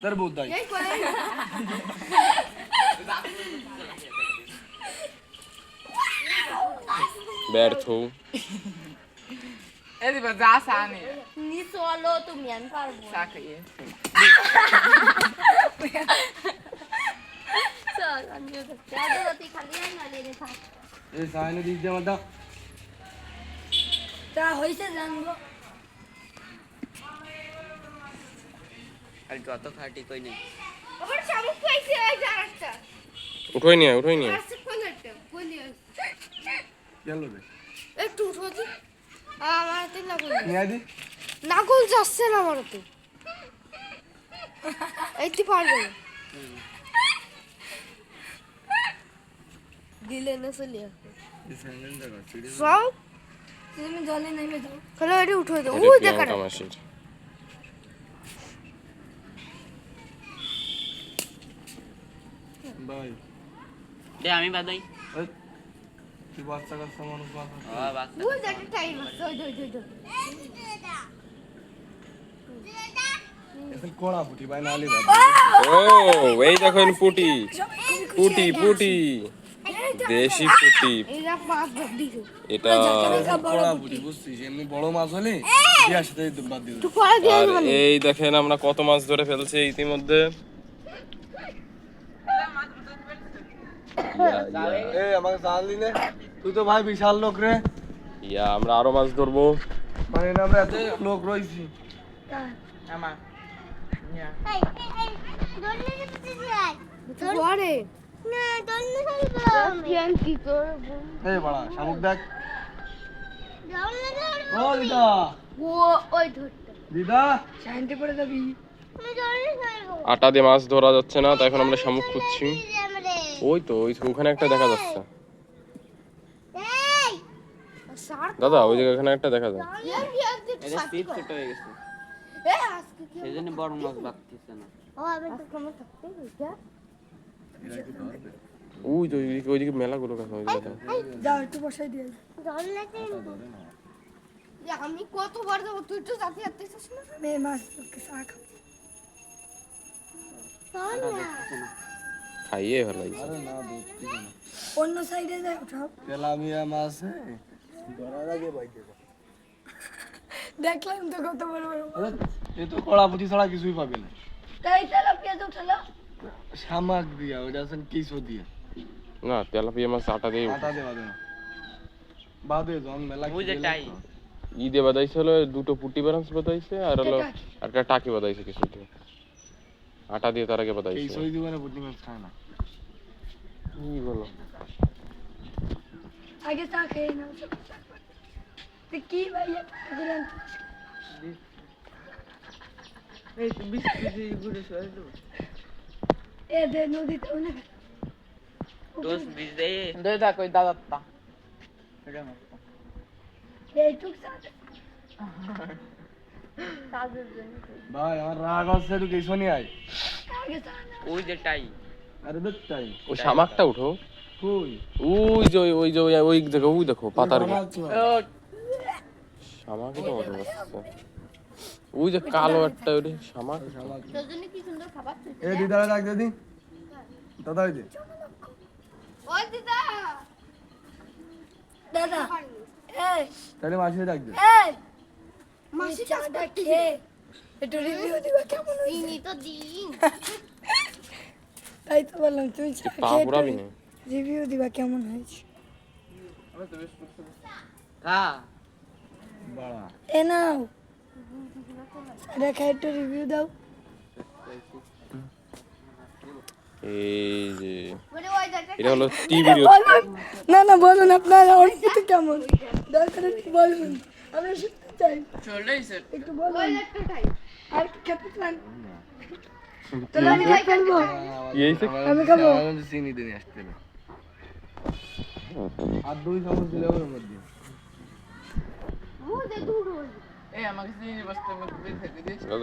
Terbuddai. Berth hú. Ez a zászán él. Mi szólótum ilyen parból? Száka él. Szóval, annyi oda. Jadodati khali hai na lene tha. Ez sajnos így de madda. Ta hoise zango. আর যত খাটি কই নাই। আমার শামুক পাইছে ওই উঠাই উঠাই গেল রে আচ্ছা, একটু উঠো দি আমার হাতে লাগল। নিয়ে দি। নাগল যাচ্ছে না আমার হাতে। এইতে পারবে দিলে না চলে সব তুমি জলে নেমে যাও। তাহলে এটা উঠে দাও ও দেখাটা ভাই। দে আমি কি বাচ্চা ও বাচ্চা টাইম আছে ওই ওই ওই এখন কোড়া পুটি ভাই নালি ভাই ও এই দেখেন পুটি। পুটি পুটি। দেশি পুটি। এটা পুটি। বুঝছিস? এমনি বড় মাছ হলে এই দেখেন আমরা কত মাছ ধরে ফেলছি ইতিমধ্যে। এ আমাকে জানলি না তুই তো ভাই বিশাল লোক রে। ইয়া আমরা আরও মাছ ধরবো। মানে না আমরা এত লোক রইছি আমার নিয়া পরে। ফ্যান কি করব? এই বড়া শামুক দেখ। ও দিদা। ও ওই ধরতে। দিদা। শান্তি পড়ে যাবি। আটা দিয়ে মাছ ধরা যাচ্ছে না তাই এখন আমরা শামুক খুঁজছি। ওই তো ওই তো, ওখানে একটা দেখা যাচ্ছে। দাদা ওই জায়গায় ওখানে একটা দেখা যায়। এটা ছোট হয়ে গেছে। কি সেই জন্য বড় মাছ বাড়তেছে না। ওই তো ওইদিকে ওইদিকে মেলাগুলো দেখা ওই জায়গাটা? যাও একটু বসাই দিয়ে লাগে আমি কতবার যাব তুই তো যাতে যাচ্ছিস না। মে মাছ চা খাব না। কিছু না অন্য সাইডে যাই উঠাও তেলাপিয়া মাছ হ্যাঁ? ধরার আগে ভাই দেখলাম তো কত বড় বড় এ তো কড়া পুঁটি ছাড়া কিছুই পাবে না। তাই তেলা পেঁয়াজ উঠালো শামাক দিয়া ওটা আছেন কিসো দিয়া। না তেলাপিয়া মাছ আটা দিয়ে আটা দে বাদে না। বাদে জন মেলা বুঝে টাই। ঈদে বাদাইছে হলো দুটো পুটি ব্রাঞ্চ বাদাইছে আর হলো আর একটা টাকি বাদাইছে কিছু দিয়ে আটা দিয়ে তার আগে বাদাইছে কিসোই দিবানে পুঁটি মাছ খায় না। কি বলো? আগে চা খেয়ে নাও তো কি ভাইয়া ঘুরান এই তো বিশ কেজি ঘুরে সরে দেবো। এ দে নদীতে অনেক। দোষ বিষ দে। দে দা কই দাদা তা। এটা মাছ এইটুক চা দে। কাজের জন্য ভাই আমার রাগ আছে তুই কিসো নিয়ে আয়। ওই যে টাই। আরে দেখ তাই ওই শামাকটা উঠো। কই? ওই যে ওই- ওই যে ওই ওই দেখো ওই দেখো পাতার আমার তো- হচ্ছে। ওই যে কালো একটা ওই শামাক তোর জন্য কি সুন্দর খাবার এ দিদারে ডাক দে দি। দাদা ওই দে ওই দিদা। দাদা এই। তাহলে মাসি ডাক দে। এই। মাসি চাটা খেয়ে একটু রিভিউ দিবা কেমন হয়েছে? তো দিন। তাই তো বললাম তুমি চা খেয়ে রিভিউ দিবা কেমন হয়েছে? খা। বাড়া এ নাও। রেখা একটু রিভিউ দাও। এই যে এটা হলো টিভি না না বলুন আপনার অনুভূতি কেমন? দরকার বলুন। আমরা চাই। চলে এসে একটু বলুন। আর খেতে চান? আমি খাই আমি খাব। চিনি দিনে আসতে না। আর দুই চামচ দিলে ওর মধ্যে এই আমাকে চিনি বসতে মধ্যে দিয়েছে।